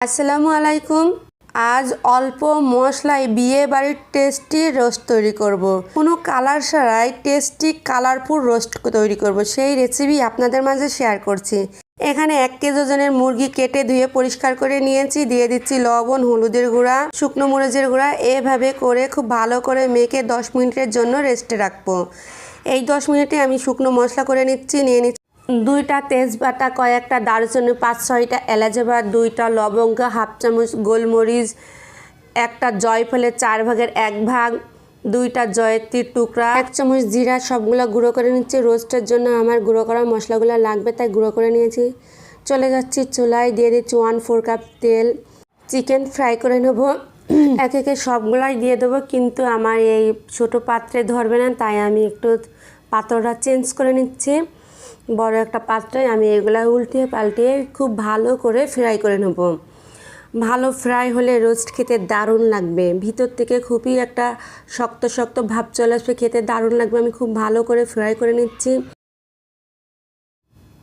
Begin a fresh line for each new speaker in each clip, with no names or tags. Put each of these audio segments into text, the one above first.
আসসালামু আলাইকুম। আজ অল্প মশলায় বিয়ে বাড়ির টেস্টি রোস্ট তৈরি করব। কোনো কালার ছাড়াই টেস্টি কালারফুল রোস্ট তৈরি করব। সেই রেসিপি আপনাদের মাঝে শেয়ার করছি। এখানে এক কেজি ওজনের মুরগি কেটে ধুয়ে পরিষ্কার করে নিয়েছি। দিয়ে দিচ্ছি লবণ, হলুদের গুঁড়া, শুকনো মরিচের গুঁড়া। এভাবে করে খুব ভালো করে মেখে দশ মিনিটের জন্য রেস্টে রাখব। এই দশ মিনিটে আমি শুকনো মশলা করে নিচ্ছি। নিয়ে নিচ্ছি দুইটা তেজপাতা, কয়েকটা দারুচিনি, পাঁচ, ছয়টা এলাচবা দুইটা লবঙ্গ, হাফ চামচ গোলমরিচ, একটা জয়ফলের চার ভাগের এক ভাগ, দুইটা জয়ত্রীর টুকরা, এক চামচ জিরা, সবগুলো গুঁড়ো করে নিচ্ছি। রোস্টের জন্য আমার গুঁড়ো করা মশলাগুলো লাগবে, তাই গুঁড়ো করে নিয়েছি। চলে যাচ্ছি চুলায়, দিয়ে দিচ্ছি ওয়ান ফোর কাপ তেল। চিকেন ফ্রাই করে নেব। এক একে সবগুলাই দিয়ে দেবো, কিন্তু আমার এই ছোট পাত্রে ধরবে না, তাই আমি একটু পাত্রটা চেঞ্জ করে নিচ্ছি। বড় একটা পাত্রে আমি এগুলা উল্টিয়ে পাল্টিয়ে খুব ভালো করে ফ্রাই করে নেব। ভালো ফ্রাই হলে রোস্ট খেতে দারুণ লাগবে। ভিতর থেকে খুবই একটা শক্ত শক্ত ভাব চলে আসবে, খেতে দারুণ লাগবে। আমি খুব ভালো করে ফ্রাই করে নিচ্ছি।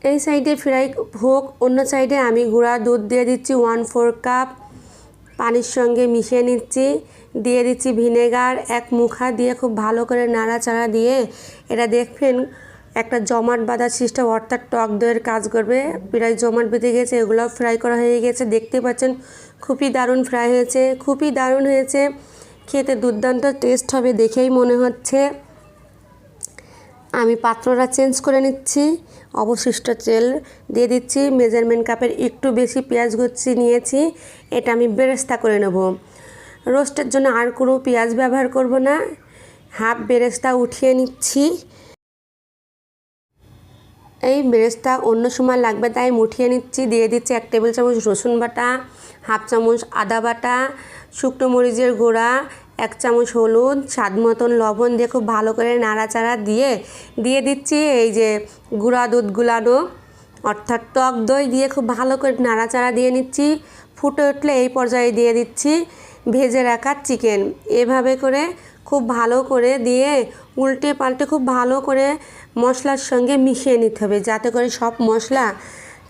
এই সাইডে ফ্রাই হোক, অন্য সাইডে আমি গুঁড়া দুধ দিয়ে দিচ্ছি ওয়ান ফোর কাপ পানির সঙ্গে মিশিয়ে নিচ্ছি। দিয়ে দিচ্ছি ভিনেগার এক মুখা দিয়ে খুব ভালো করে নাড়াচাড়া দিয়ে এটা দেখবেন একটা জমাট বাঁধা সিস্টেম, অর্থাৎ টক দইয়ের কাজ করবে। প্রায় জমাট বেঁধে গেছে এগুলো ফ্রাই করা হয়ে গেছে। দেখতে পাচ্ছেন, খুবই দারুণ ফ্রাই হয়েছে। খুবই দারুণ হয়েছে। খেতে দুর্দান্ত টেস্ট হবে দেখেই মনে হচ্ছে। আমি পাত্রটা চেঞ্জ করে নিচ্ছি। অবশিষ্ট তেল দিয়ে দিচ্ছি। মেজারমেন্ট কাপের একটু বেশি পেঁয়াজ গুচ্ছি নিয়েছি। এটা আমি বেরেস্তা করে নেব। রোস্টের জন্য আর কোনো পেঁয়াজ ব্যবহার করব না। হাফ বেরেস্তা উঠিয়ে নিচ্ছি। এই বেরেস্তা অন্য সময় লাগবে, তাই মুঠিয়ে নিচ্ছি। দিয়ে দিচ্ছি এক টেবিল চামচ রসুন বাটা, হাফ চামচ আদা বাটা, শুকনো মরিচের গুঁড়া, এক চামচ হলুদ, স্বাদ মতন লবণ দিয়ে খুব ভালো করে নাড়াচাড়া দিয়ে দিয়ে দিচ্ছি এই যে গুঁড়া দুধ গুলানো, অর্থাৎ টক দই দিয়ে খুব ভালো করে নাড়াচাড়া দিয়ে নিচ্ছি। ফুটে উঠলে এই পর্যায়ে দিয়ে দিচ্ছি ভেজে রাখা চিকেন। এভাবে করে খুব ভালো করে দিয়ে উল্টে পাল্টে খুব ভালো করে মশলার সঙ্গে মিশিয়ে নিতে হবে যাতে করে সব মশলা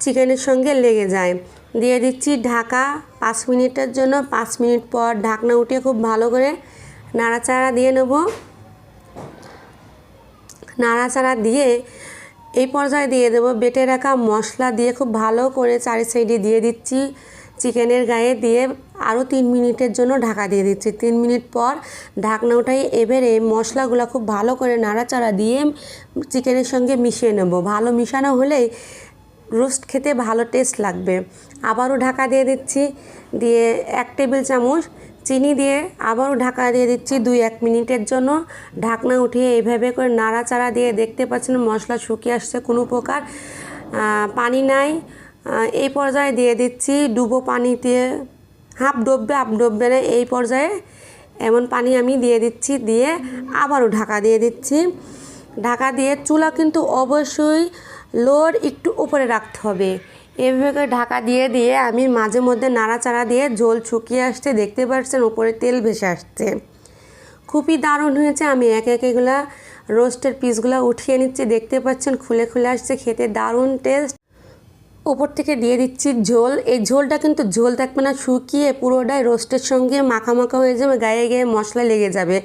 চিকেনের সঙ্গে লেগে যায়। দিয়ে দিচ্ছি ঢাকা পাঁচ মিনিটের জন্য। পাঁচ মিনিট পর ঢাকনা উঠিয়ে খুব ভালো করে নাড়াচাড়া দিয়ে নেব। নাড়াচাড়া দিয়ে এই পর্যায়ে দিয়ে দেবো। বেটে রাখা মশলা দিয়ে খুব ভালো করে চারি সাইডে দিয়ে দিচ্ছি। চিকেনের গায়ে দিয়ে আরও তিন মিনিটের জন্য ঢাকা দিয়ে দিচ্ছি। তিন মিনিট পর ঢাকনা উঠাই, এবারে মশলাগুলো খুব ভালো করে নাড়াচাড়া দিয়ে চিকেনের সঙ্গে মিশিয়ে নেব। ভালো মিশানো হলেই রোস্ট খেতে ভালো টেস্ট লাগবে। আবারও ঢাকা দিয়ে দিচ্ছি, দিয়ে এক টেবিল চামচ চিনি দিয়ে আবারও ঢাকা দিয়ে দিচ্ছি দুই এক মিনিটের জন্য। ঢাকনা উঠিয়ে এইভাবে করে নাড়াচাড়া দিয়ে দেখতে পাচ্ছেন মশলা শুকিয়ে আসছে কোনো প্রকার। পানি নাই। এই পর্যায়ে দিয়ে দিচ্ছি ডুবো পানি দিয়ে হাফ ডুববে হাফ ডুববে এই পর্যায়ে এমন পানি আমি দিয়ে দিচ্ছি, দিয়ে আবারও ঢাকা দিয়ে দিচ্ছি। ঢাকা দিয়ে চুলা কিন্তু অবশ্যই লোর একটু উপরে রাখতে হবে। এভাবে ঢাকা দিয়ে দিয়ে আমি মাঝে মধ্যে নাড়াচাড়া দিয়ে ঝোল শুকিয়ে আসতে দেখতে পাচ্ছেন উপরে তেল ভেসে আসছে। খুবই দারুণ হয়েছে, আমি এক এক এগুলা রোস্টের পিসগুলো উঠিয়ে নিচ্ছি, দেখতে পাচ্ছেন খুলে খুলে আসছে, খেতে দারুণ টেস্ট ওপর থেকে দিয়ে দিচ্ছি ঝোল। এই ঝোলটা কিন্তু ঝোল থাকবে না, শুকিয়ে পুরোটাই রোস্টের সঙ্গে মাখা হয়ে যাবে, গায়ে গায়ে মশলা লেগে যাবে।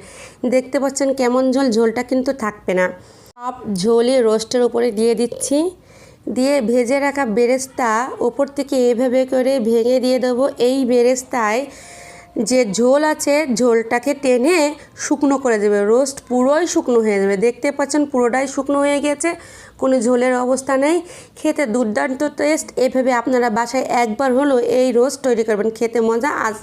দেখতে পাচ্ছেন কেমন ঝোল, ঝোলটা কিন্তু থাকবে না। সব ঝোলই রোস্টের উপরে দিয়ে দিচ্ছি। দিয়ে ভেজে রাখা বেরেস্তা ওপর থেকে এভাবে করে ভেঙে দিয়ে দেবো। এই বেরেস্তায় যে ঝোল আছে, ঝোলটাকে টেনে শুকনো করে দেবে। রোস্ট পুরোই শুকনো হয়ে যাবে। দেখতে পাচ্ছেন পুরোটাই শুকনো হয়ে গেছে। কোনো ঝোলের অবস্থা নেই। খেতে দুর্দান্ত টেস্ট এভাবে আপনারা বাসায় একবার হলো এই রোজ তৈরি করবেন। খেতে মজা। আজ